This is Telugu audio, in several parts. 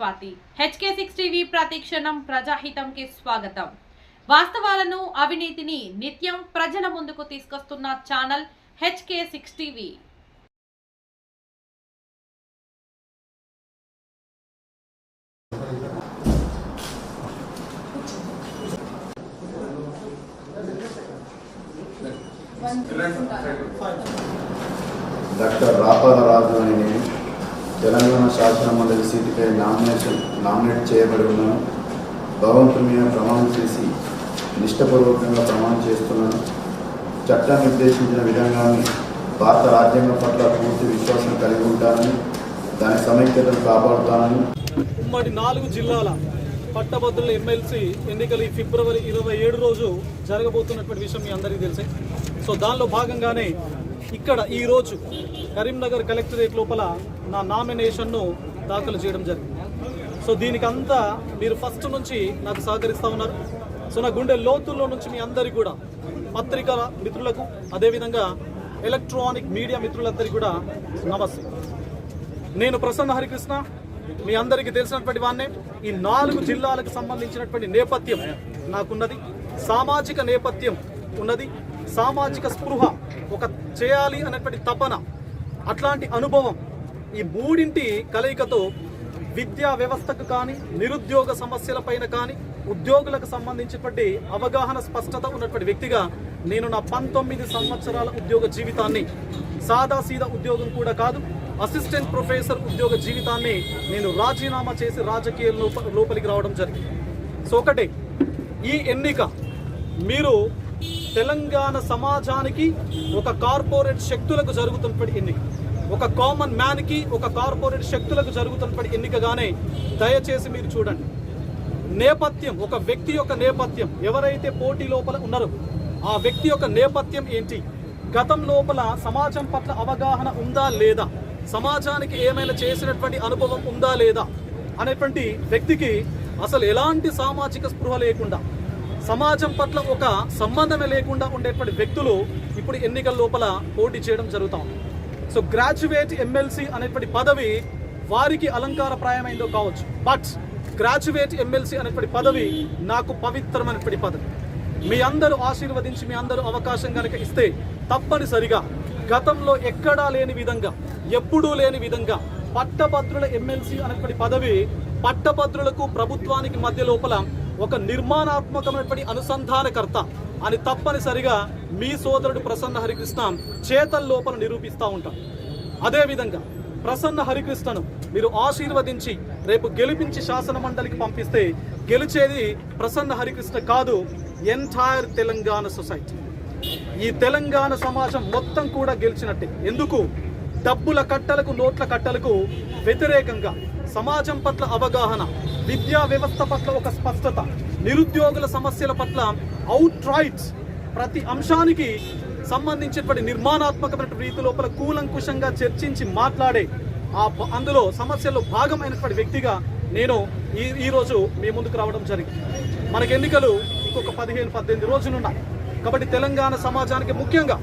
స్వాతి. హెచ్కే సిక్స్ టీవీ ప్రతిక్షణం ప్రజాహితంకి స్వాగతం. వాస్తవాలను అవినీతిని నిత్యం ప్రజల ముందుకు తీసుకొస్తున్న channel HK six TV. Doctor Rapalaraju అని తెలంగాణ శాసనమండలి సీటుపై నామినేషన్ నామినేట్ చేయబడి ఉన్నాను భగవంతుని మీద ప్రమాణం చేసి నిష్టపూర్వకంగా ప్రమాణం చేస్తున్నాను. చట్టం నిర్దేశించిన విధంగానే భారత రాజ్యాంగం పట్ల పూర్తి విశ్వాసం కలిగి ఉంటానని దాని సమైక్యతను కాపాడుతానని. ఉమ్మడి నాలుగు జిల్లాల పట్టభద్రుల ఎమ్మెల్సీ ఎన్నికలు ఈ ఫిబ్రవరి ఇరవై ఏడు రోజు జరగబోతున్నటువంటి విషయం మీ అందరికీ తెలిసే. సో దానిలో భాగంగానే ఇక్కడ ఈరోజు కరీంనగర్ కలెక్టరేట్ లోపల నా నామినేషన్ను దాఖలు చేయడం జరిగింది. సో దీనికంతా మీరు ఫస్ట్ నుంచి నాకు సహకరిస్తూ ఉన్నారు. సో నా గుండె లోతుల్లో నుంచి మీ అందరికీ కూడా పత్రికల మిత్రులకు అదేవిధంగా ఎలక్ట్రానిక్ మీడియా మిత్రులందరికీ కూడా నమస్తే. నేను ప్రసన్న హరికృష్ణ మీ అందరికీ తెలిసినటువంటి వాన్నే ఈ నాలుగు జిల్లాలకు సంబంధించినటువంటి నేపథ్యం నాకున్నది. సామాజిక నేపథ్యం ఉన్నది. సామాజిక స్పృహ ఒక చేయాలి అనేటువంటి తపన అట్లాంటి అనుభవం ఈ మూడింటి కలయికతో విద్యా వ్యవస్థకు కానీ నిరుద్యోగ సమస్యలపైన కానీ ఉద్యోగులకు సంబంధించినటువంటి అవగాహన స్పష్టత ఉన్నటువంటి వ్యక్తిగా నేను నా పంతొమ్మిది సంవత్సరాల ఉద్యోగ జీవితాన్ని సాదా సీదా ఉద్యోగం కూడా కాదు అసిస్టెంట్ ప్రొఫెసర్ ఉద్యోగ జీవితాన్ని నేను రాజీనామా చేసి రాజకీయ లోపలికి రావడం జరిగింది. సో ఒకటే ఈ ఎన్నిక మీరు తెలంగాణ సమాజానికి ఒక కార్పొరేట్ శక్తులకు జరుగుతున్నప్పటి ఎన్నిక. ఒక కామన్ మ్యాన్కి ఒక కార్పొరేట్ శక్తులకు జరుగుతున్నప్పటి ఎన్నికగానే దయచేసి మీరు చూడండి. నేపథ్యం ఒక వ్యక్తి యొక్క నేపథ్యం ఎవరైతే పోటీ లోపల ఉన్నారో ఆ వ్యక్తి యొక్క నేపథ్యం ఏంటి? గతం లోపల సమాజం పట్ల అవగాహన ఉందా లేదా? సమాజానికి ఏమైనా చేసినటువంటి అనుభవం ఉందా లేదా? అనేటువంటి వ్యక్తికి అసలు ఎలాంటి సామాజిక స్పృహ లేకుండా సమాజం పట్ల ఒక సంబంధమే లేకుండా ఉండేటువంటి వ్యక్తులు ఇప్పుడు ఎన్నికల లోపల పోటీ చేయడం జరుగుతూ ఉంది. సో గ్రాడ్యుయేట్ ఎమ్మెల్సీ అనేటువంటి పదవి వారికి అలంకారప్రాయమైందో కావచ్చు. బట్ గ్రాడ్యుయేట్ ఎమ్మెల్సీ అనేటువంటి పదవి నాకు పవిత్రమైనటువంటి పదవి. మీ అందరూ ఆశీర్వదించి మీ అందరూ అవకాశం కనుక ఇస్తే తప్పనిసరిగా గతంలో ఎక్కడా లేని విధంగా ఎప్పుడూ లేని విధంగా పట్టభద్రుల ఎమ్మెల్సీ అనేటువంటి పదవి పట్టభద్రులకు ప్రభుత్వానికి మధ్య లోపల ఒక నిర్మాణాత్మకమైనటువంటి అనుసంధానకర్త అని తప్పనిసరిగా మీ సోదరుడు ప్రసన్న హరికృష్ణ చేతల లోపల నిరూపిస్తూ ఉంటాం. అదేవిధంగా ప్రసన్న హరికృష్ణను మీరు ఆశీర్వదించి రేపు గెలిపించి శాసన మండలికి పంపిస్తే గెలిచేది ప్రసన్న హరికృష్ణ కాదు ఎంటైర్ తెలంగాణ సొసైటీ. ఈ తెలంగాణ సమాజం మొత్తం కూడా గెలిచినట్టే. ఎందుకు? డబ్బుల కట్టలకు నోట్ల కట్టలకు వ్యతిరేకంగా సమాజం పట్ల అవగాహన విద్యా వ్యవస్థ పట్ల ఒక స్పష్టత నిరుద్యోగుల సమస్యల పట్ల అవుట్ రైట్స్ ప్రతి అంశానికి సంబంధించినటువంటి నిర్మాణాత్మకమైన రీతి లోపల కూలంకుషంగా చర్చించి మాట్లాడే ఆ అందులో సమస్యల్లో భాగమైనటువంటి వ్యక్తిగా నేను ఈ ఈరోజు మీ ముందుకు రావడం జరిగింది. మనకి ఎన్నికలు ఇంకొక పదిహేను పద్దెనిమిది రోజులు ఉన్నాయి కాబట్టి తెలంగాణ సమాజానికి ముఖ్యంగా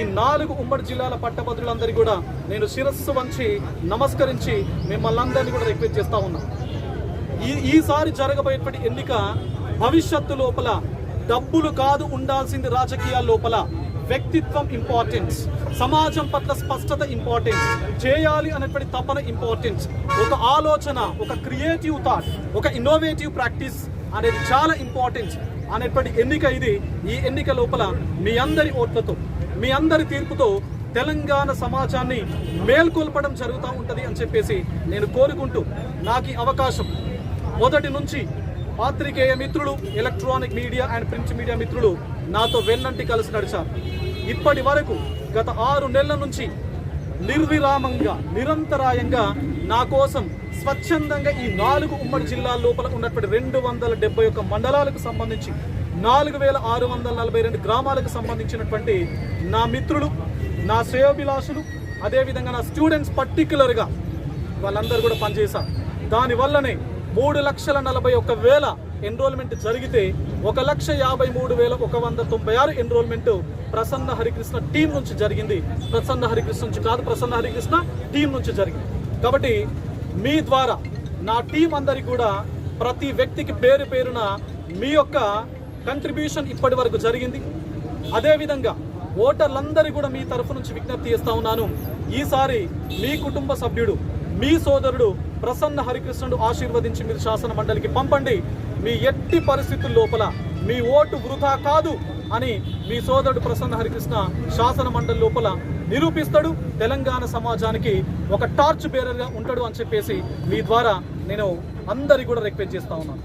ఈ నాలుగు ఉమ్మడి జిల్లాల పట్టభద్రులందరికీ కూడా నేను శిరస్సు వంచి నమస్కరించి మిమ్మల్ని అందరినీ కూడా రిక్వెస్ట్ చేస్తా ఉన్నా. ఈ ఈసారి జరగబోయేటువంటి ఎన్నిక భవిష్యత్తు లోపల డబ్బులు కాదు ఉండాల్సింది రాజకీయాల లోపల వ్యక్తిత్వం ఇంపార్టెన్స్ సమాజం పట్ల స్పష్టత ఇంపార్టెన్స్ చేయాలి అనేటువంటి తపన ఇంపార్టెన్స్ ఒక ఆలోచన ఒక క్రియేటివ్ థాట్ ఒక ఇన్నోవేటివ్ ప్రాక్టీస్ అనేది చాలా ఇంపార్టెన్స్ అనేటువంటి ఎన్నిక ఇది. ఈ ఎన్నిక లోపల మీ అందరి ఓట్లతో మీ అందరి తీర్పుతో తెలంగాణ సమాజాన్ని మేల్కొల్పడం జరుగుతూ ఉంటుంది అని చెప్పేసి నేను కోరుకుంటూ నాకు ఈ అవకాశం. మొదటి నుంచి పాత్రికేయ మిత్రులు electronic media and print media మిత్రులు నాతో వెన్నంటి కలిసి నడిచారు. ఇప్పటి వరకు గత ఆరు నెలల నుంచి నిర్విరామంగా నిరంతరాయంగా నా కోసం స్వచ్ఛందంగా ఈ నాలుగు ఉమ్మడి జిల్లాల లోపల ఉన్నటువంటి రెండు వందల డెబ్బై ఒక్క మండలాలకు సంబంధించి నాలుగు వేల ఆరు వందల నలభై రెండు గ్రామాలకు సంబంధించినటువంటి నా మిత్రులు నా శ్రేయోభిలాషులు అదేవిధంగా నా స్టూడెంట్స్ పర్టికులర్గా వాళ్ళందరూ కూడా పనిచేశారు దానివల్లనే మూడు లక్షల నలభై ఒక్క వేల ఎన్రోల్మెంట్ జరిగితే ఒక లక్ష యాభై మూడు వేల ఒక వంద తొంభై ఆరు ఎన్రోల్మెంట్ ప్రసన్న హరికృష్ణ టీం నుంచి జరిగింది. ప్రసన్న హరికృష్ణ నుంచి కాదు ప్రసన్న హరికృష్ణ టీం నుంచి జరిగింది. కాబట్టి మీ ద్వారా నా టీం అందరికి కూడా ప్రతి వ్యక్తికి పేరు పేరున మీ యొక్క కంట్రిబ్యూషన్ ఇప్పటి వరకు జరిగింది. అదేవిధంగా ఓటర్లందరి కూడా మీ తరఫు నుంచి విజ్ఞప్తి చేస్తా ఉన్నాను. ఈసారి మీ కుటుంబ సభ్యుడు మీ సోదరుడు ప్రసన్న హరికృష్ణుడు ఆశీర్వదించి మీరు శాసన మండలికి పంపండి. మీ ఎట్టి పరిస్థితుల లోపల మీ ఓటు వృధా కాదు అని మీ సోదరుడు ప్రసన్న హరికృష్ణ శాసన మండలి లోపల నిరూపిస్తాడు. తెలంగాణ సమాజానికి ఒక టార్చ్ బేరర్గా ఉంటాడు అని చెప్పేసి మీ ద్వారా నేను అందరి కూడా రిక్వెస్ట్ చేస్తా ఉన్నాను.